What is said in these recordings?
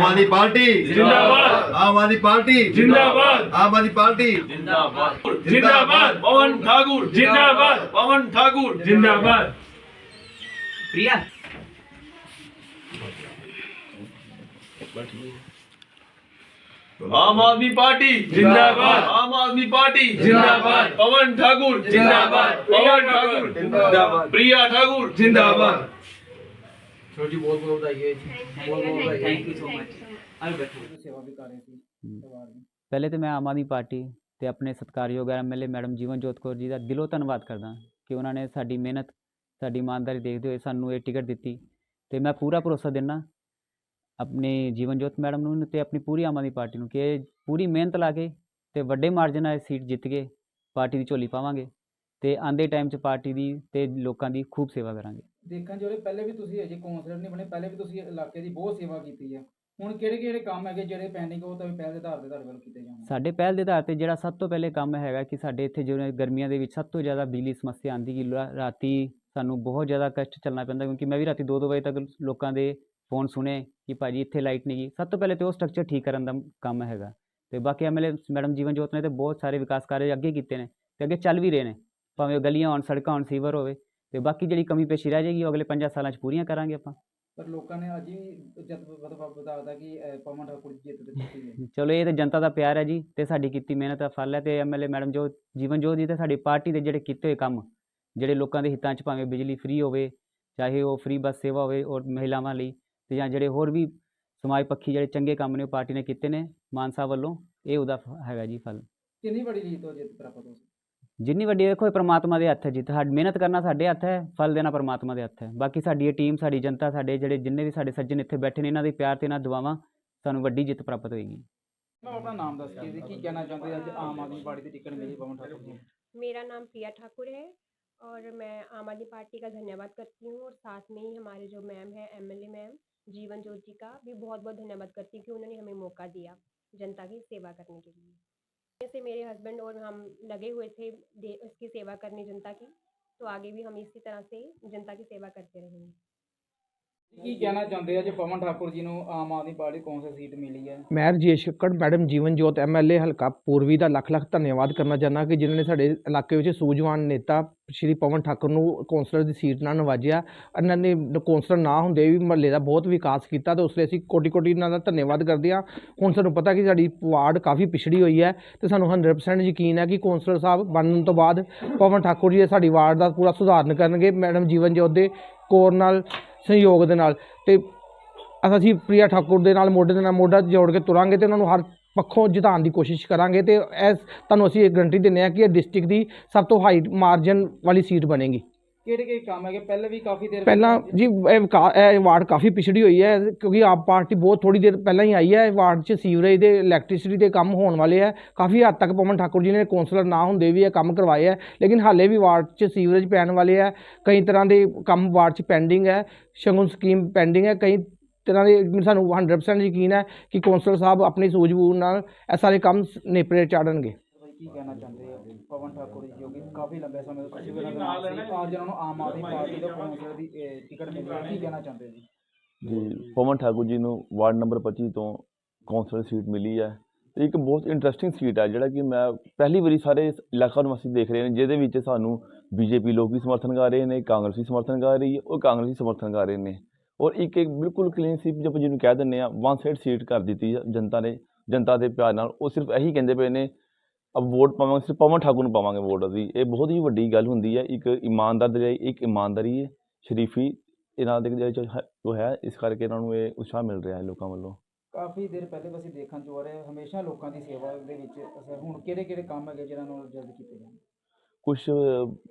ਆਮ Aadmi Party. ਜਿੰਦਾਬਾਦ। Aam Aadmi Party. ਜਿੰਦਾਬਾਦ। Aam Party. ਜਿੰਦਾਬਾਦ। ਜਿੰਦਾਬਾਦ। ਪਵਨ ਠਾਕੁਰ ਜਿੰਦਾਬਾਦ। ਪਵਨ ਠਾਕੁਰ ਜਿੰਦਾਬਾਦ। ਪ੍ਰਿਆ। आम आदमी पार्टी जिंदाबाद आम आदमी पार्टी जिंदाबाद पवन ठाकुर जिंदाबाद पवन ठाकुर जिंदाबाद प्रिया ठाकुर जिंदाबाद ਪਹਿਲੇ ਤੇ ਮੈਂ ਆਮ ਆਦਮੀ ਪਾਰਟੀ ਤੇ ਆਪਣੇ ਸਤਿਕਾਰਯੋਗ ਐਮਐਲਏ ਮੈਡਮ ਜੀਵਨ ਜੋਤ ਕੌਰ ਜੀ ਦਾ ਦਿਲੋਂ ਧੰਨਵਾਦ ਕਰਦਾ ਕਿ ਉਹਨਾਂ ਨੇ ਸਾਡੀ ਮਿਹਨਤ ਸਾਡੀ ਇਮਾਨਦਾਰੀ ਦੇਖਦੇ ਹੋਏ ਸਾਨੂੰ ਇਹ ਟਿਕਟ ਦਿੱਤੀ। ਤੇ ਮੈਂ ਪੂਰਾ ਭਰੋਸਾ ਦਿੰਨਾ ਆਪਣੇ ਜੀਵਨਜੋਤ ਮੈਡਮ ਨੂੰ ਤੇ ਆਪਣੀ ਪੂਰੀ ਆਮ ਆਦਮੀ ਪਾਰਟੀ ਨੂੰ ਕਿ ਪੂਰੀ ਮਿਹਨਤ ਲਾ ਕੇ ਤੇ ਵੱਡੇ ਮਾਰਜਨ ਨਾਲ ਸੀਟ ਜਿੱਤ ਕੇ ਪਾਰਟੀ ਦੀ ਝੋਲੀ ਪਾਵਾਂਗੇ ਤੇ ਆਂਦੇ ਟਾਈਮ 'ਚ ਪਾਰਟੀ ਦੀ ਤੇ ਲੋਕਾਂ ਦੀ ਖੂਬ ਸੇਵਾ ਕਰਾਂਗੇ। ਦੇਖਣ ਜਿਹੜੇ ਪਹਿਲੇ ਵੀ ਤੁਸੀਂ ਅਜੇ ਕੌਂਸਲਰ ਨਹੀਂ ਬਣੇ, ਪਹਿਲੇ ਵੀ ਤੁਸੀਂ ਇਲਾਕੇ ਦੀ ਬਹੁਤ ਸੇਵਾ ਕੀਤੀ ਹੈ ਹੁਣ ਕਿਹੜੇ ਕਿਹੜੇ ਕੰਮ ਹੈਗੇ ਜਿਹੜੇ ਪੈਂਡਿੰਗ ਉਹ ਤਾਂ ਪਹਿਲ ਦੇ ਆਧਾਰ ਤੇ ਤੁਹਾਡੇ ਵੱਲ ਕੀਤੇ ਜਾਣ ਸਾਡੇ ਪਹਿਲ ਦੇ ਆਧਾਰ ਤੇ ਜਿਹੜਾ ਸਭ ਤੋਂ ਪਹਿਲੇ ਕੰਮ ਹੈਗਾ ਕਿ ਸਾਡੇ ਇੱਥੇ ਜਿਵੇਂ ਗਰਮੀਆਂ ਦੇ ਵਿੱਚ ਸਭ ਤੋਂ ਜ਼ਿਆਦਾ ਬਿਜਲੀ ਸਮੱਸਿਆ ਆਉਂਦੀ ਕਿ ਰਾਤੀ ਸਾਨੂੰ ਬਹੁਤ ਜ਼ਿਆਦਾ ਕਸ਼ਟ ਚੱਲਣਾ ਪੈਂਦਾ ਕਿਉਂਕਿ ਮੈਂ ਵੀ ਰਾਤੀ 2-2 ਵਜੇ ਤੱਕ ਲੋਕਾਂ ਦੇ ਫੋਨ ਸੁਣੇ ਕਿ ਭਾਜੀ ਇੱਥੇ ਲਾਈਟ ਨਹੀਂ ਗਈ ਸਭ ਤੋਂ ਪਹਿਲੇ ਤੇ ਉਹ ਸਟਰਕਚਰ ਠੀਕ ਕਰਨ ਦਾ ਕੰਮ ਹੈਗਾ। ਤੇ ਬਾਕੀ ਐਮਐਲਏ ਮੈਡਮ ਜੀਵਨ ਜੋਤ ਨੇ ਤੇ ਬਹੁਤ ਸਾਰੇ ਵਿਕਾਸ ਕਾਰਜ ਅੱਗੇ ਕੀਤੇ ਨੇ ਤੇ ਅੱਗੇ ਚੱਲ ਵੀ ਰਹੇ ਨੇ। ਭਾਵੇਂ ਉਹ ਗਲੀਆਂ ਹੋਣ, ਸੜਕਾਂ ਹੋਣ, ਸੀਵਰ ਹੋਵੇ। ਤੇ ਬਾਕੀ ਜਿਹੜੀ ਕਮੀ ਪੇਸ਼ੀ ਰਹਿ ਜਾਏਗੀ ਉਹ ਅਗਲੇ 5 ਸਾਲਾਂ 'ਚ ਪੂਰੀਆਂ ਕਰਾਂਗੇ ਆਪਾਂ। ਪਰ ਲੋਕਾਂ ਨੇ ਅੱਜ ਵੀ ਜਦ ਬਤਾਦਾ ਕਿ ਪਵਨ ਠਾਕੁਰ ਦੀ ਜਿੱਤ ਦਿੱਤੀ ਹੈ। ਚਲੋ ਇਹ ਤੇ ਜਨਤਾ ਦਾ ਪਿਆਰ ਹੈ ਜੀ ਤੇ ਸਾਡੀ ਕੀਤੀ ਮਿਹਨਤ ਦਾ ਫਲ ਹੈ ਤੇ ਐਮਐਲਏ ਮੈਡਮ ਜੋ ਜੀਵਨ ਜੋਤ ਜੀ ਤੇ ਸਾਡੀ ਪਾਰਟੀ ਦੇ ਜਿਹੜੇ ਕੀਤੇ ਹੋਏ ਕੰਮ ਜਿਹੜੇ ਲੋਕਾਂ ਦੇ ਹਿੱਤਾਂ 'ਚ ਭਾਵੇਂ ਬਿਜਲੀ ਫ੍ਰੀ ਹੋਵੇ ਚਾਹੇ ਉਹ ਫ੍ਰੀ ਬੱਸ ਸੇਵਾ ਹੋਵੇ ਔਰ ਮਹਿਲਾਵਾਂ ਲਈ ਤੇ ਜਾਂ ਜਿਹੜੇ ਹੋਰ ਵੀ ਸਮਾਜ ਪੱਖੀ ਜਿਹੜੇ ਚੰਗੇ ਕੰਮ ਨੇ ਉਹ ਪਾਰਟੀ ਨੇ ਕੀਤੇ ਨੇ ਮਾਨ ਸਾਹਿਬ ਵੱਲੋਂ ਇਹ ਉਹਦਾ ਹੈਗਾ ਜੀ ਫਲ। ਕਿੰਨੀ ਬੜੀ ਲੀਡ ਤੋਂ ਜਿੱਤ ਪ੍ਰਾਪਤ ਹੋ ਜਿੰਨੀ ਵੱਡੀ ਦੇਖੋ ਇਹ ਪ੍ਰਮਾਤਮਾ ਦੇ ਹੱਥ ਹੈ ਜੀ ਸਾਡੀ ਮਿਹਨਤ ਕਰਨਾ ਸਾਡੇ ਹੱਥ ਹੈ ਫਲ ਦੇਣਾ ਪ੍ਰਮਾਤਮਾ ਦੇ ਹੱਥ ਹੈ ਬਾਕੀ ਸਾਡੀ ਇਹ ਟੀਮ ਸਾਡੀ ਜਨਤਾ ਸਾਡੇ ਜਿਹੜੇ ਜਿੰਨੇ ਵੀ ਸਾਡੇ ਸੱਜਣ ਇੱਥੇ ਬੈਠੇ ਨੇ ਇਹਨਾਂ ਦੇ ਪਿਆਰ ਤੇ ਇਹਨਾਂ ਦੁਆਵਾਂ ਸਾਨੂੰ ਵੱਡੀ ਜਿੱਤ ਪ੍ਰਾਪਤ ਹੋਏਗੀ ਮੈਂ ਆਪਣਾ ਨਾਮ ਦੱਸ ਕੇ ਜੀ ਕੀ ਕਹਿਣਾ ਚਾਹੁੰਦੇ ਅੱਜ ਆਮ ਆਦਮੀ ਪਾਰਟੀ ਦੀ ਟਿਕਟ ਮਿਲੀ ਪਵਨ ਠਾਕੁਰ ਜੀ ਨੂੰ? मेरा नाम प्रिया ठाकुर है और मैं आम आदमी पार्टी का धन्यवाद करती हूँ और साथ में ही हमारे जो मैम है एमएलए मैम जीवन ज्योत जी का भी बहुत बहुत धन्यवाद करती हूँ कि उन्होंने हमें मौका दिया जनता की सेवा करने के लिए जैसे मेरे हस्बैंड और हम लगे हुए थे दे उसकी सेवा करने जनता की तो आगे भी हम इसी तरह से जनता की सेवा करते रहेंगे ਕੀ ਕਹਿਣਾ ਚਾਹੁੰਦੇ ਆ ਜੇ ਪਵਨ ਠਾਕੁਰ ਜੀ ਨੂੰ Aam Aadmi Party council seat ਮਿਲੀ ਹੈ? ਮੈਂ ਰਜੇਸ਼ ਕੱਕੜ ਮੈਡਮ ਜੀਵਨ ਜੋਤ ਐਮਐਲਏ ਹਲਕਾ ਪੂਰਬੀ ਦਾ ਲੱਖ ਲੱਖ ਧੰਨਵਾਦ ਕਰਨਾ ਚਾਹੁੰਦਾ ਕਿ ਜਿਨ੍ਹਾਂ ਨੇ ਸਾਡੇ ਇਲਾਕੇ ਵਿੱਚ ਸੂਝਵਾਨ ਨੇਤਾ ਸ਼੍ਰੀ ਪਵਨ ਠਾਕੁਰ ਨੂੰ ਕੌਂਸਲਰ ਦੀ ਸੀਟ ਨਾਲ ਨਵਾਜਿਆ। ਇਹਨਾਂ ਨੇ ਕੌਂਸਲਰ ਨਾ ਹੁੰਦੇ ਵੀ ਮਹੱਲੇ ਦਾ ਬਹੁਤ ਵਿਕਾਸ ਕੀਤਾ ਤੇ ਉਸ ਲਈ ਅਸੀਂ ਕੋਟੀ ਕੋਟੀ ਇਹਨਾਂ ਦਾ ਧੰਨਵਾਦ ਕਰਦੇ ਹਾਂ। ਹੁਣ ਸਾਨੂੰ ਪਤਾ ਕਿ ਸਾਡੀ ਵਾਰਡ ਕਾਫੀ ਪਿਛੜੀ ਹੋਈ ਹੈ ਤੇ ਸਾਨੂੰ 100% ਯਕੀਨ ਹੈ ਕਿ ਕੌਂਸਲਰ ਸਾਹਿਬ ਬਣਨ ਤੋਂ ਬਾਅਦ ਪਵਨ ਠਾਕੁਰ ਜੀ ਸਾਡੀ ਵਾਰਡ ਦਾ ਪੂਰਾ ਸੁਧਾਰਨ ਕਰਨਗੇ। ਮੈਡਮ ਜੀਵਨ ਜੋਤ ਦੇ ਕੋਰ ਨਾਲ ਸਹਿਯੋਗ ਦੇ ਨਾਲ ਤੇ ਅਸੀਂ ਪ੍ਰਿਆ ਠਾਕੁਰ ਦੇ ਨਾਲ, ਮੋਢੇ ਦੇ ਨਾਲ ਮੋਢਾ ਜੋੜ ਕੇ ਤੁਰਾਂਗੇ ਤੇ ਉਹਨਾਂ ਨੂੰ ਹਰ ਪੱਖੋਂ ਜਿਤਾਉਣ ਦੀ ਕੋਸ਼ਿਸ਼ ਕਰਾਂਗੇ ਤੇ ਇਸ ਤੁਹਾਨੂੰ ਅਸੀਂ ਇਹ ਗਰੰਟੀ ਦਿੰਦੇ ਹਾਂ ਕਿ ਇਹ ਡਿਸਟ੍ਰਿਕਟ ਦੀ ਸਭ ਤੋਂ ਹਾਈ ਮਾਰਜਨ ਵਾਲੀ ਸੀਟ ਬਣੇਗੀ। ਕਿਹੜੇ ਕਿਹੜੇ ਕੰਮ ਹੈਗੇ? ਪਹਿਲੇ ਵੀ ਕਾਫੀ ਦੇਰ ਪਹਿਲਾਂ ਜੀ ਇਹ ਵਿਕਾ- ਇਹ ਵਾਰਡ ਕਾਫੀ ਪਿਛੜੀ ਹੋਈ ਹੈ ਕਿਉਂਕਿ ਆਪ ਪਾਰਟੀ ਬਹੁਤ ਥੋੜੀ ਦੇਰ ਪਹਿਲਾਂ ਹੀ ਆਈ ਹੈ। ਇਹ ਵਾਰਡ 'ਚ ਸੀਵਰੇਜ ਦੇ ਇਲੈਕਟ੍ਰਿਸਿਟੀ ਦੇ ਕੰਮ ਹੋਣ ਵਾਲੇ ਹੈ। ਕਾਫੀ ਹੱਦ ਤੱਕ ਪਵਨ ਠਾਕੁਰ ਜੀ ਨੇ ਕੌਂਸਲਰ ਨਾ ਹੁੰਦੇ ਵੀ ਇਹ ਕੰਮ ਕਰਵਾਏ ਹੈ ਲੇਕਿਨ ਹਾਲੇ ਵੀ ਵਾਰਡ 'ਚ ਸੀਵਰੇਜ ਪੈਣ ਵਾਲੇ ਹੈ। ਕਈ ਤਰ੍ਹਾਂ ਦੇ ਕੰਮ ਵਾਰਡ 'ਚ ਪੈਂਡਿੰਗ ਹੈ ਸ਼ਗੁਨ ਸਕੀਮ ਪੈਂਡਿੰਗ ਹੈ। ਕਈ ਤਰ੍ਹਾਂ ਦੇ ਸਾਨੂੰ 100% ਯਕੀਨ ਹੈ ਕਿ ਕੌਂਸਲਰ ਸਾਹਿਬ ਆਪਣੀ ਸੂਝ-ਬੂਝ ਨਾਲ ਇਹ ਸਾਰੇ ਕੰਮ ਨੇਪਰੇ ਚਾੜਨਗੇ। ਕੀ ਕਹਿਣਾ ਚਾਹੁੰਦੇ ਆ ਪਵਨ ਠਾਕੁਰ ਜੀ ਜੋ ਕਿ ਕਾਫੀ ਲੰਬੇ ਸਮੇਂ ਤੋਂ ਕਿਸੇ ਵੀ ਨਾਲ ਸੀ ਅੱਜ ਉਹਨਾਂ ਨੂੰ ਆਮ ਆਦਮੀ ਪਾਰਟੀ ਦਾ ਕੌਂਸਲਰ ਦੀ ਅਹ, ਟਿਕਟ ਮਿਲੀ ਹੈ। ਕੀ ਕਹਿਣਾ ਚਾਹੁੰਦੇ ਹੋ ਜੀ? ਜੀ ਪਵਨ ਠਾਕੁਰ ਜੀ ਨੂੰ ਵਾਰਡ ਨੰਬਰ 25 ਤੋਂ ਕੌਂਸਲਰ ਸੀਟ ਮਿਲੀ ਹੈ। ਤੇ ਇੱਕ ਬਹੁਤ ਇੰਟਰਸਟਿੰਗ ਸੀਟ ਹੈ ਜਿਹੜਾ ਕਿ ਮੈਂ ਪਹਿਲੀ ਵਾਰੀ ਸਾਰੇ ਇਸ ਇਲਾਕਾ ਨੂੰ ਅਸੀਂ ਦੇਖ ਰਹੇ ਨੇ ਜਿਹਦੇ ਵਿੱਚ ਸਾਨੂੰ ਬੀਜੇਪੀ ਲੋਕ ਵੀ ਸਮਰਥਨ ਕਰ ਰਹੇ ਨੇ ਕਾਂਗਰਸੀ ਸਮਰਥਨ ਕਰ ਰਹੀ ਹੈ ਉਹ ਕਾਂਗਰਸੀ ਸਮਰਥਨ ਕਰ ਰਹੇ ਨੇ। ਔਰ ਇੱਕ ਇੱਕ ਬਿਲਕੁਲ ਕਲੀਨ ਸੀਟ ਜੋ ਆਪਾਂ ਜਿਹਨੂੰ ਕਹਿ ਦਿੰਦੇ ਆ ਵਨ ਸਾਈਡ ਸੀਟ ਕਰ ਦਿੱਤੀ ਹੈ ਜਨਤਾ ਨੇ ਜਨਤਾ ਦੇ ਪਿਆਰ ਨਾਲ। ਉਹ ਸਿਰਫ ਇਹੀ ਕਹਿੰਦੇ ਪਏ ਨੇ ਅਬ ਵੋਟ ਪਾਵਾਂਗੇ ਸਿਰਫ ਪਵਨ ਠਾਕੁਰ ਨੂੰ ਪਾਵਾਂਗੇ ਵੋਟ ਅਸੀਂ। ਇਹ ਬਹੁਤ ਹੀ ਵੱਡੀ ਗੱਲ ਹੁੰਦੀ ਹੈ ਇੱਕ ਇਮਾਨਦਾਰ ਦੇ ਇੱਕ ਇਮਾਨਦਾਰੀ ਹੈ ਸ਼ਰੀਫੀ ਇਹਨਾਂ ਦੇ ਜਿਹੜੇ 'ਚ ਹੈ- ਉਹ ਹੈ ਇਸ ਕਰਕੇ ਇਹਨਾਂ ਨੂੰ ਇਹ ਉਤਸ਼ਾਹ ਮਿਲ ਰਿਹਾ ਹੈ ਲੋਕਾਂ ਵੱਲੋਂ। ਕਾਫੀ ਦੇਰ ਪਹਿਲੇ ਅਸੀਂ ਦੇਖਣ ਚ ਆ ਰਹੇ ਹਮੇਸ਼ਾ ਲੋਕਾਂ ਦੀ ਸੇਵਾ ਦੇ ਵਿੱਚ ਅਸਰ ਹੁਣ ਕਿਹੜੇ ਕਿਹੜੇ ਕੰਮ ਹੈਗੇ ਜਿਹਨਾਂ ਨੂੰ ਜਲਦ ਕੀਤੇ ਜਾਣ? ਕੁਝ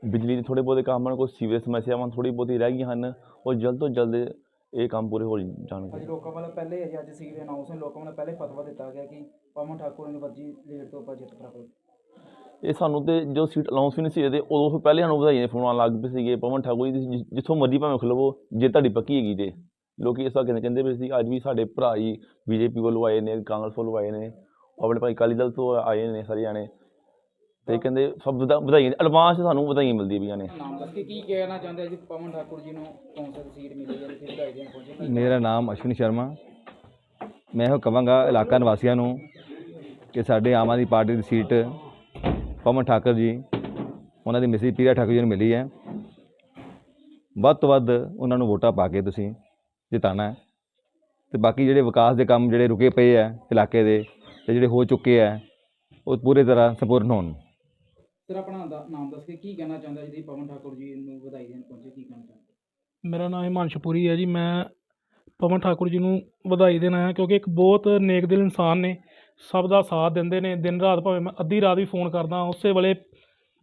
ਬਿਜਲੀ ਦੇ ਥੋੜ੍ਹੇ ਬਹੁਤੇ ਕੰਮ ਹਨ ਕੁਝ ਸੀਵਰੇਜ ਸਮੱਸਿਆਵਾਂ ਥੋੜ੍ਹੀ ਬਹੁਤੀ ਰਹਿ ਗਈਆਂ ਹਨ ਉਹ ਜਲਦ ਤੋਂ ਜਲਦ ਇਹ ਕੰਮ ਪੂਰੇ ਹੋ ਅੱਜ ਜਾਣਗੇ ਲੋਕਾਂ ਵੱਲੋਂ ਪਹਿਲੇ ਅਜੇ ਅੱਜ ਸੀਟ ਅਨਾਉਂਸ ਲੋਕਾਂ ਵੱਲੋਂ ਪਹਿਲੇ ਫਤਵਾ ਦਿੱਤਾ ਗਿਆ ਕਿ ਪਵਨ ਠਾਕੁਰ ਨੇ ਵੱਜੀ ਲੀਡ ਤੋਂ ਆਪਾਂ ਜਿੱਤ ਪ੍ਰਾਪਤ ਇਹ ਸਾਨੂੰ ਤੇ ਜੋ ਸੀਟ ਅਲਾਉਂਸ ਵੀ ਨਹੀਂ ਸੀ ਇਹਦੇ ਉਦੋਂ ਫਿਰ ਪਹਿਲੇ ਸਾਨੂੰ ਵਧਾਈਆਂ ਫੋਨ ਆਉਣ ਲੱਗ ਪਏ ਸੀਗੇ ਪਵਨ ਠਾਕੁਰ ਜੀ ਜਿੱਥੋਂ ਮਰਜ਼ੀ ਭਾਵੇਂ ਖਲਵੋ ਜੇ ਤੁਹਾਡੀ ਪੱਕੀ ਹੈਗੀ ਤੇ। ਲੋਕੀ ਇਸ ਵਾਰ ਕਹਿੰਦੇ ਪਏ ਸੀ ਅੱਜ ਵੀ ਸਾਡੇ ਭਰਾ ਜੀ ਬੀਜੇਪੀ ਵੱਲੋਂ ਆਏ ਨੇ ਕਾਂਗਰਸ ਵੱਲੋਂ ਆਏ ਨੇ ਆਪਣੇ ਭਾਈ ਅਕਾਲੀ ਦਲ ਤੋਂ ਆਏ ਨੇ ਸਾਰੇ ਜਾਣੇ। ਤੇ ਕਹਿੰਦੇ ਸਭ ਵਧਾ- ਵਧਾਈਆਂ ਐਡਵਾਂਸ ਸਾਨੂੰ ਵਧਾਈਆਂ ਮਿਲਦੀ ਪਈਆਂ ਨੇ। ਕਹਿਣਾ ਚਾਹੁੰਦੇ ਅੱਜ ਪਵਨ ਠਾਕੁਰ ਜੀ ਨੂੰ ਮੇਰਾ ਨਾਮ ਅਸ਼ਵਨੀ ਸ਼ਰਮਾ। ਮੈਂ ਇਹੋ ਕਵਾਂਗਾ ਇਲਾਕਾ ਨਿਵਾਸੀਆਂ ਨੂੰ ਕਿ ਸਾਡੇ ਆਮ ਆਦਮੀ ਪਾਰਟੀ ਦੀ ਸੀਟ ਪਵਨ ਠਾਕਰ ਜੀ ਉਹਨਾਂ ਦੀ ਮਿਸਿਸ ਪੀਰਾ ਠਾਕੁਰ ਜੀ ਨੂੰ ਮਿਲੀ ਹੈ। ਵੱਧ ਤੋਂ ਵੱਧ ਉਹਨਾਂ ਨੂੰ ਵੋਟਾਂ ਪਾ ਕੇ ਤੁਸੀਂ ਜਿਤਾਣਾ ਤੇ ਬਾਕੀ ਜਿਹੜੇ ਵਿਕਾਸ ਦੇ ਕੰਮ ਜਿਹੜੇ ਰੁਕੇ ਪਏ ਆ ਇਲਾਕੇ ਦੇ ਤੇ ਜਿਹੜੇ ਹੋ ਚੁੱਕੇ ਆ ਉਹ ਪੂਰੀ ਤਰ੍ਹਾਂ ਸੰਪੂਰਨ ਹੋਣ। ਸਰ ਆਪਣਾ ਦਾ- ਨਾਮ ਦੱਸ ਕੇ ਕੀ ਕਹਿਣਾ ਚਾਹੁੰਦਾ ਜੀ? ਪਵਨ ਠਾਕੁਰ ਜੀ ਨੂੰ ਵਧਾਈ ਦੇਣ ਪਹੁੰਚੇ, ਕੀ ਕਹਿਣਾ ਚਾਹੁੰਦੇ? ਮੇਰਾ ਨਾਮ ਹਿਮਾਂਸ਼ਪੁਰੀ ਹੈ ਜੀ। ਮੈਂ ਪਵਨ ਠਾਕੁਰ ਜੀ ਨੂੰ ਵਧਾਈ ਦੇਣਾ ਹੈ ਕਿਉਂਕਿ ਇੱਕ ਬਹੁਤ ਨੇਕ ਦਿਲ ਇਨਸਾਨ ਨੇ। ਸਭ ਦਾ ਸਾਥ ਦਿੰਦੇ ਨੇ। ਦਿਨ ਰਾਤ ਭਾਵੇਂ ਮੈਂ ਅੱਧੀ ਰਾਤ ਵੀ ਫੋਨ ਕਰਦਾ ਉਸੇ ਵੇਲੇ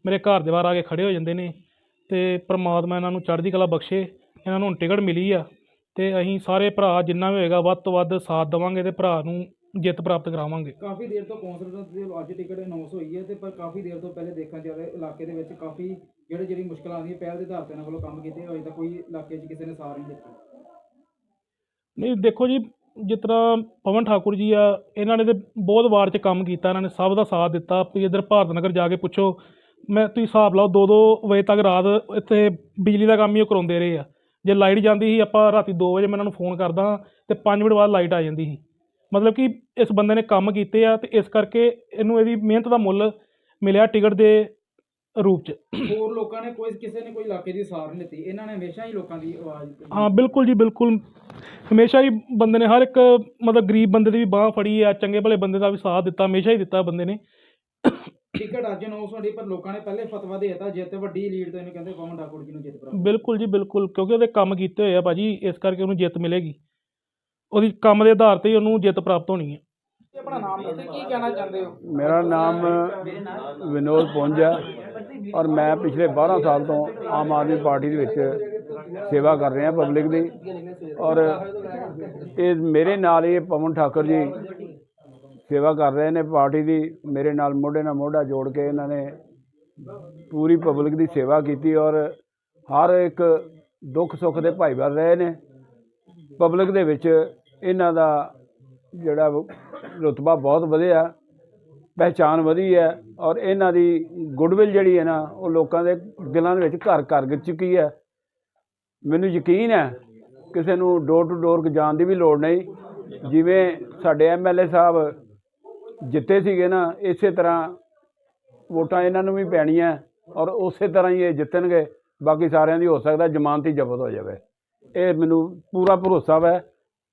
ਮੇਰੇ ਘਰ ਦੇ ਬਾਹਰ ਆ ਕੇ ਖੜੇ ਹੋ ਜਾਂਦੇ ਨੇ ਤੇ ਪ੍ਰਮਾਤਮਾ ਇਹਨਾਂ ਨੂੰ ਚੜ੍ਹਦੀ ਕਲਾ ਬਖਸ਼ੇ। ਇਹਨਾਂ ਨੂੰ ਹੁਣ ਟਿਕਟ ਮਿਲੀ ਆ ਤੇ ਅਸੀਂ ਸਾਰੇ ਭਰਾ ਜਿੰਨਾ ਵੀ ਹੋਏਗਾ ਵੱਧ ਤੋਂ ਵੱਧ ਸਾਥ ਦੇਵਾਂਗੇ ਤੇ ਭਰਾ ਨੂੰ ਜਿੱਤ ਪ੍ਰਾਪਤ ਕਰਾਵਾਂਗੇ। ਕਾਫੀ ਦੇਰ ਤੋਂ ਕੌਂਸਲਰ ਦੇ ਅੱਜ ਟਿਕਟ ਅਨਾਉਂਸ ਹੋਈ ਹੈ ਤੇ ਪਰ ਕਾਫੀ ਦੇਰ ਤੋਂ ਪਹਿਲੇ ਦੇਖਣ ਜਾ ਰਹੇ ਇਲਾਕੇ ਦੇ ਵਿੱਚ ਕਾਫੀ ਜਿਹੜੇ ਜਿਹੜੀ ਮੁਸ਼ਕਲਾਂ ਆਉਂਦੀਆਂ ਪਹਿਲ ਦੇ ਆਧਾਰ ਤੇ ਇਹਨਾਂ ਵੱਲੋਂ ਕੰਮ ਕੀਤੇ ਹੋਏ ਤਾਂ ਕੋਈ ਇਲਾਕੇ 'ਚ ਕਿਸੇ ਨੇ ਸਾਰ ਨਹੀਂ ਦਿੱਤੀ। ਨਹੀਂ ਦੇਖੋ ਜੀ ਜਿਸ ਤਰ੍ਹਾਂ ਪਵਨ ਠਾਕੁਰ ਜੀ ਆ ਇਹਨਾਂ ਨੇ ਤੇ ਬਹੁਤ ਵਾਰ 'ਚ ਕੰਮ ਕੀਤਾ ਇਹਨਾਂ ਨੇ ਸਭ ਦਾ ਸਾਥ ਦਿੱਤਾ ਵੀ ਇੱਧਰ ਭਾਰਤ ਨਗਰ ਜਾ ਕੇ ਪੁੱਛੋ। ਮੈਂ ਤੁਸੀਂ ਹਿਸਾਬ ਲਾਓ 2-2 ਵਜੇ ਤੱਕ ਰਾਤ ਇੱਥੇ ਬਿਜਲੀ ਦਾ ਕੰਮ ਹੀ ਉਹ ਕਰਾਉਂਦੇ ਰਹੇ ਆ। ਜੇ ਲਾਈਟ ਜਾਂਦੀ ਸੀ ਆਪਾਂ ਰਾਤੀ 2 ਵਜੇ ਮੈਂ ਇਹਨਾਂ ਨੂੰ ਫੋਨ ਕਰਦਾ ਤੇ 5 ਮਿੰਟ ਬਾਅਦ ਲਾਈਟ ਆ ਜਾਂਦੀ ਸੀ। ਮਤਲਬ ਕਿ ਇਸ ਬੰਦੇ ਨੇ ਕੰਮ ਕੀਤੇ ਆ ਤੇ ਇਸ ਕਰਕੇ ਇਹਨੂੰ ਇਹਦੀ ਮਿਹਨਤ ਦਾ ਮੁੱਲ ਮਿਲਿਆ ਟਿਕਟ ਦੇ ਰੂਪ 'ਚ। ਹੋਰ ਲੋਕਾਂ ਨੇ ਕੋਈ ਕਿਸੇ ਨੇ ਕੋਈ ਇਲਾਕੇ ਦੀ ਸਾਰ ਨਹੀਂ ਦਿੱਤੀ। ਇਹਨਾਂ ਨੇ ਹਮੇਸ਼ਾ ਹੀ ਲੋਕਾਂ ਦੀ ਆਵਾਜ਼ ਹਾਂ ਬਿਲਕੁਲ ਜੀ ਬਿਲਕੁਲ। ਹਮੇਸ਼ਾ ਹੀ ਬੰਦੇ ਨੇ ਹਰ ਇੱਕ ਮਤਲਬ ਗਰੀਬ ਬੰਦੇ ਦੀ ਵੀ ਬਾਹ ਫੜੀ ਆ ਚੰਗੇ ਭਲੇ ਬੰਦੇ ਦਾ ਵੀ ਸਾਥ ਦਿੱਤਾ ਹਮੇਸ਼ਾ ਹੀ ਦਿੱਤਾ ਬੰਦੇ ਨੇ। ਟਿਕਟ ਅੱਜ ਅਨਾਉਂਸ ਹੋਣੀ ਪਰ ਲੋਕਾਂ ਨੇ ਪਹਿਲੇ ਫਤਵਾ ਦੇ ਦਿੱਤਾ ਜਿੱਤ ਵੱਡੀ ਲੀਡ ਤੋਂ ਇਹਨੂੰ ਕਹਿੰਦੇ ਪਵਨ ਠਾਕੁਰ ਜੀ ਨੂੰ ਜਿੱਤ ਪ੍ਰਾਪਤ। ਬਿਲਕੁਲ ਜੀ ਬਿਲਕੁਲ ਕਿਉਂਕਿ ਉਹਦੇ ਕੰਮ ਕੀਤੇ ਹੋਏ ਆ ਭਾਜੀ ਇਸ ਕਰਕੇ ਉਹਨੂੰ ਜਿੱਤ ਮਿਲੇਗੀ। ਉਹਦੀ ਕੰਮ ਦੇ ਆਧਾਰ ਤੇ ਹੀ ਉਹਨੂੰ ਜਿੱਤ ਪ੍ਰਾਪਤ ਹੋਣੀ ਹੈ। ਤੇ ਆਪਣਾ ਨਾਮ ਦੱਸੋ। ਕੀ ਕਹਿਣਾ ਚਾਹੁੰਦੇ ਹੋ? ਮੇਰਾ ਨਾਮ ਵਿਨੋਦ ਪੁੰਜ ਹੈ ਔਰ ਮੈਂ ਪਿਛਲੇ 12 ਸਾਲ ਤੋਂ ਆਮ ਆਦਮੀ ਪਾਰਟੀ ਦੇ ਵਿੱਚ ਸੇਵਾ ਕਰ ਰਿਹਾ ਪਬਲਿਕ ਦੀ ਔਰ ਇਹ ਮੇਰੇ ਨਾਲ ਇਹ ਪਵਨ ਠਾਕੁਰ ਜੀ ਸੇਵਾ ਕਰ ਰਹੇ ਨੇ ਪਾਰਟੀ ਦੀ। ਮੇਰੇ ਨਾਲ ਮੋਢੇ ਨਾਲ ਮੋਢਾ ਜੋੜ ਕੇ ਇਹਨਾਂ ਨੇ ਪੂਰੀ ਪਬਲਿਕ ਦੀ ਸੇਵਾ ਕੀਤੀ ਔਰ ਹਰ ਇੱਕ ਦੁੱਖ ਸੁੱਖ ਦੇ ਭਾਈਵਾਲ ਰਹੇ ਨੇ। ਪਬਲਿਕ ਦੇ ਵਿੱਚ ਇਹਨਾਂ ਦਾ ਜਿਹੜਾ ਰੁਤਬਾ ਬਹੁਤ ਵਧਿਆ ਪਹਿਚਾਨ ਵਧੀ ਹੈ ਔਰ ਇਹਨਾਂ ਦੀ ਗੁੱਡਵਿਲ ਜਿਹੜੀ ਹੈ ਨਾ, ਉਹ ਲੋਕਾਂ ਦੇ ਦਿਲਾਂ ਦੇ ਵਿੱਚ ਘਰ ਘਰ ਗਿਰ ਚੁੱਕੀ ਹੈ। ਮੈਨੂੰ ਯਕੀਨ ਹੈ ਕਿਸੇ ਨੂੰ ਡੋਰ ਟੂ ਡੋਰ ਜਾਣ ਦੀ ਵੀ ਲੋੜ ਨਹੀਂ। ਜਿਵੇਂ ਸਾਡੇ ਐਮਐਲਏ ਸਾਹਿਬ ਜਿੱਤੇ ਸੀਗੇ ਨਾ, ਇਸੇ ਤਰ੍ਹਾਂ ਵੋਟਾਂ ਇਹਨਾਂ ਨੂੰ ਵੀ ਪੈਣੀਆਂ ਔਰ ਉਸੇ ਤਰ੍ਹਾਂ ਹੀ ਇਹ ਜਿੱਤਣਗੇ। ਬਾਕੀ ਸਾਰਿਆਂ ਦੀ ਹੋ ਸਕਦਾ ਜ਼ਮਾਨਤ ਹੀ ਜ਼ਬਤ ਹੋ ਜਾਵੇ। ਇਹ ਮੈਨੂੰ ਪੂਰਾ ਭਰੋਸਾ ਹੈ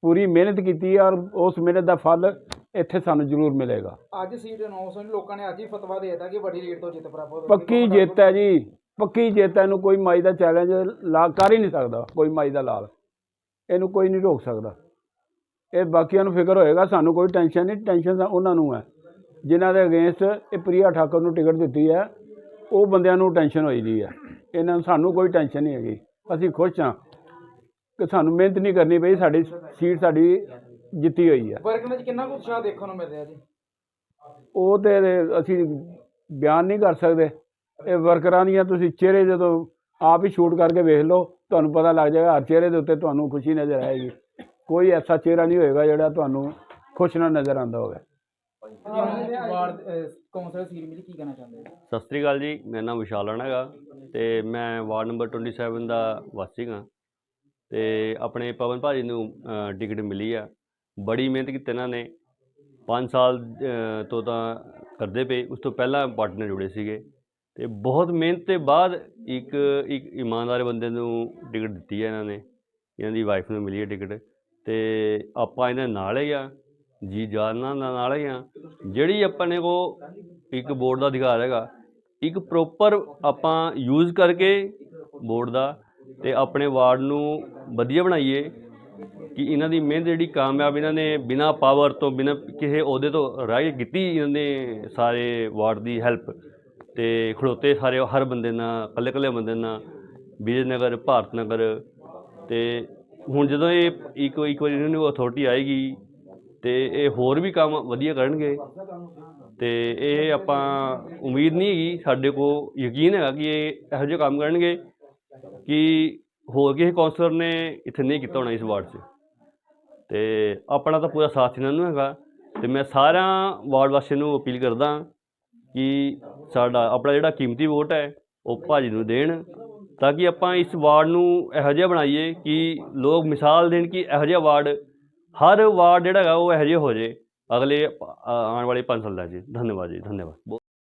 ਪੂਰੀ ਮਿਹਨਤ ਕੀਤੀ ਔਰ ਉਸ ਮਿਹਨਤ ਦਾ ਫਲ ਇੱਥੇ ਸਾਨੂੰ ਜ਼ਰੂਰ ਮਿਲੇਗਾ। ਅੱਜ ਸੀਟ ਅਨਾਉਂਸ ਹੋਣੀ ਲੋਕਾਂ ਨੇ ਅੱਜ ਹੀ ਫਤਵਾ ਦੇ ਦਿੱਤਾ ਕਿ ਵੱਡੀ ਲੀਡ ਤੋਂ ਜਿੱਤ ਪ੍ਰਾਪਤ ਹੋਵੇਗੀ ਪੱਕੀ ਜਿੱਤ ਹੈ ਜੀ ਪੱਕੀ ਜਿੱਤ ਹੈ ਇਹਨੂੰ ਕੋਈ ਮਾਈ ਦਾ ਚੈਲੰਜ ਲਾ ਕਰ ਹੀ ਨਹੀਂ ਸਕਦਾ ਕੋਈ ਮਾਈ ਦਾ ਲਾਲ। ਇਹਨੂੰ ਕੋਈ ਨਹੀਂ ਰੋਕ ਸਕਦਾ। ਇਹ ਬਾਕੀਆਂ ਨੂੰ ਫਿਕਰ ਹੋਏਗਾ ਸਾਨੂੰ ਕੋਈ ਟੈਨਸ਼ਨ ਨਹੀਂ ਟੈਨਸ਼ਨ ਤਾਂ ਉਹਨਾਂ ਨੂੰ ਹੈ। ਜਿਨ੍ਹਾਂ ਦੇ ਅਗੇਂਸਟ ਇਹ ਪ੍ਰਿਆ ਠਾਕੁਰ ਨੂੰ ਟਿਕਟ ਦਿੱਤੀ ਹੈ ਉਹ ਬੰਦਿਆਂ ਨੂੰ ਟੈਨਸ਼ਨ ਹੋਈ ਦੀ ਹੈ। ਇਹਨਾਂ ਨੂੰ ਸਾਨੂੰ ਕੋਈ ਟੈਨਸ਼ਨ ਨਹੀਂ ਹੈਗੀ। ਅਸੀਂ ਖੁਸ਼ ਹਾਂ। ਕਿ ਸਾਨੂੰ ਮਿਹਨਤ ਨਹੀਂ ਕਰਨੀ ਪਈ ਸਾਡੀ ਸੀਟ ਸਾਡੀ ਜਿੱਤੀ ਹੋਈ ਹੈ ਵਰਕਰਾਂ 'ਚ ਕਿੰਨਾ ਕੁ ਉਤਸ਼ਾਹ ਦੇਖਣ ਨੂੰ ਮਿਲ ਰਿਹਾ ਜੀ? ਉਹ ਤੇ ਅਸੀਂ ਬਿਆਨ ਨਹੀਂ ਕਰ ਸਕਦੇ। ਇਹ ਵਰਕਰਾਂ ਦੀਆਂ ਤੁਸੀਂ ਚਿਹਰੇ ਜਦੋਂ ਆਪ ਹੀ ਸ਼ੂਟ ਕਰਕੇ ਵੇਖ ਲਓ ਤੁਹਾਨੂੰ ਪਤਾ ਲੱਗ ਜਾਏਗਾ ਹਰ ਚਿਹਰੇ ਦੇ ਉੱਤੇ ਤੁਹਾਨੂੰ ਖੁਸ਼ੀ ਨਜ਼ਰ ਆਏਗੀ। ਕੋਈ ਐਸਾ ਚਿਹਰਾ ਨਹੀਂ ਹੋਏਗਾ ਜਿਹੜਾ ਤੁਹਾਨੂੰ ਖੁਸ਼ ਨਾ ਨਜ਼ਰ ਆਉਂਦਾ ਹੋਵੇ। ਵਾਰਡ ਕੌਂਸਲਰ ਸੀਟ ਮਿਲੀ ਕੀ ਕਹਿਣਾ ਚਾਹੁੰਦੇ ਹੋ? ਸਤਿ ਸ੍ਰੀ ਅਕਾਲ ਜੀ ਮੇਰਾ ਨਾਮ ਵਿਸ਼ਾਲ ਰਾਣਾ ਹੈਗਾ ਤੇ ਮੈਂ ਵਾਰਡ ਨੰਬਰ 27 ਦਾ ਵਾਸੀ ਹਾਂ। ਤੇ ਆਪਣੇ ਪਵਨ ਭਾਜੀ ਨੂੰ ਟਿਕਟ ਮਿਲੀ ਆ। ਬੜੀ ਮਿਹਨਤ ਕੀਤੀ ਇਹਨਾਂ ਨੇ। 5 ਸਾਲ ਤੋਂ ਤਾਂ ਕਰਦੇ ਪਏ। ਉਸ ਤੋਂ ਪਹਿਲਾਂ ਪਾਰਟੀ ਨਾਲ ਜੁੜੇ ਸੀਗੇ। ਤੇ ਬਹੁਤ ਮਿਹਨਤ ਦੇ ਬਾਅਦ ਇੱਕ ਇੱਕ ਇਮਾਨਦਾਰ ਬੰਦੇ ਨੂੰ ਟਿਕਟ ਦਿੱਤੀ ਹੈ ਇਹਨਾਂ ਨੇ। ਇਹਨਾਂ ਦੀ ਵਾਈਫ ਨੂੰ ਮਿਲੀ ਹੈ ਟਿਕਟ। ਤੇ ਆਪਾਂ ਇਹਨਾਂ ਨਾਲ ਹੀ ਆ। ਜੀ ਜਾਨ ਨਾਲ ਨਾਲ ਹੀ ਆ। ਜਿਹੜੀ ਆਪਾਂ ਨੇ ਕੋ ਇੱਕ ਬੋਰਡ ਦਾ ਅਧਿਕਾਰ ਹੈਗਾ। ਇੱਕ ਪ੍ਰੋਪਰ ਆਪਾਂ ਯੂਜ਼ ਕਰਕੇ ਬੋਰਡ ਦਾ ਤੇ ਆਪਣੇ ਵਾਰਡ ਨੂੰ ਵਧੀਆ ਬਣਾਈਏ ਕਿ ਇਹਨਾਂ ਦੀ ਮਿਹਨਤ ਜਿਹੜੀ ਕਾਮਯਾਬ ਇਹਨਾਂ ਨੇ ਬਿਨਾ ਪਾਵਰ ਤੋਂ, ਬਿਨਾ ਕਿਸੇ ਅਹੁਦੇ ਤੋਂ ਰਹਿ ਕੀਤੀ ਇਹਨਾਂ ਨੇ ਸਾਰੇ ਵਾਰਡ ਦੀ ਹੈਲਪ ਤੇ ਖੜੋਤੇ ਸਾਰੇ, ਹਰ ਬੰਦੇ ਨਾਲ ਇਕੱਲੇ ਇਕੱਲੇ ਬੰਦੇ ਨਾਲ ਵਿਜੇਨਗਰ ਭਾਰਤ ਨਗਰ ਤੇ ਹੁਣ ਜਦੋਂ ਇਹ ਇੱਕ ਇੱਕ ਵਾਰੀ ਇਹਨਾਂ ਨੂੰ ਅਥਾਰਟੀ ਆਏਗੀ ਤੇ ਇਹ ਹੋਰ ਵੀ ਕੰਮ ਵਧੀਆ ਕਰਨਗੇ ਤੇ ਇਹ ਆਪਾਂ ਉਮੀਦ ਨਹੀਂ ਹੈਗੀ, ਸਾਡੇ ਕੋਲ ਯਕੀਨ ਹੈਗਾ ਕਿ ਇਹ ਇਹੋ ਜਿਹੇ ਕੰਮ ਕਰਨਗੇ। ਕਿ ਹੋਰ ਕਿਸੇ ਕੌਂਸਲਰ ਨੇ ਇੱਥੇ ਨਹੀਂ ਕੀਤਾ ਹੋਣਾ ਇਸ ਵਾਰਡ 'ਚ। ਤੇ ਆਪਣਾ ਤਾਂ ਪੂਰਾ ਸਾਥ ਇਹਨਾਂ ਨੂੰ ਹੈਗਾ। ਤੇ ਮੈਂ ਸਾਰਿਆਂ ਵਾਰਡ ਵਾਸੀਆਂ ਨੂੰ ਅਪੀਲ ਕਰਦਾ ਕਿ ਸਾਡਾ, ਆਪਣਾ ਜਿਹੜਾ ਕੀਮਤੀ ਵੋਟ ਹੈ, ਉਹ ਭਾਜੀ ਨੂੰ ਦੇਣ ਤਾਂ ਕਿ ਆਪਾਂ ਇਸ ਵਾਰਡ ਨੂੰ ਇਹੋ ਜਿਹਾ ਬਣਾਈਏ ਕਿ ਲੋਕ ਮਿਸਾਲ ਦੇਣ ਕਿ ਇਹੋ ਜਿਹਾ ਵਾਰਡ, ਹਰ ਵਾਰਡ ਜਿਹੜਾ ਹੈਗਾ ਉਹ ਇਹੋ ਜਿਹੇ ਹੋ ਜੇ ਅਗਲੇ ਆਉਣ ਵਾਲੇ ਪੰਜ ਸਾਲਾਂ 'ਚ। ਧੰਨਵਾਦ ਜੀ, ਧੰਨਵਾਦ।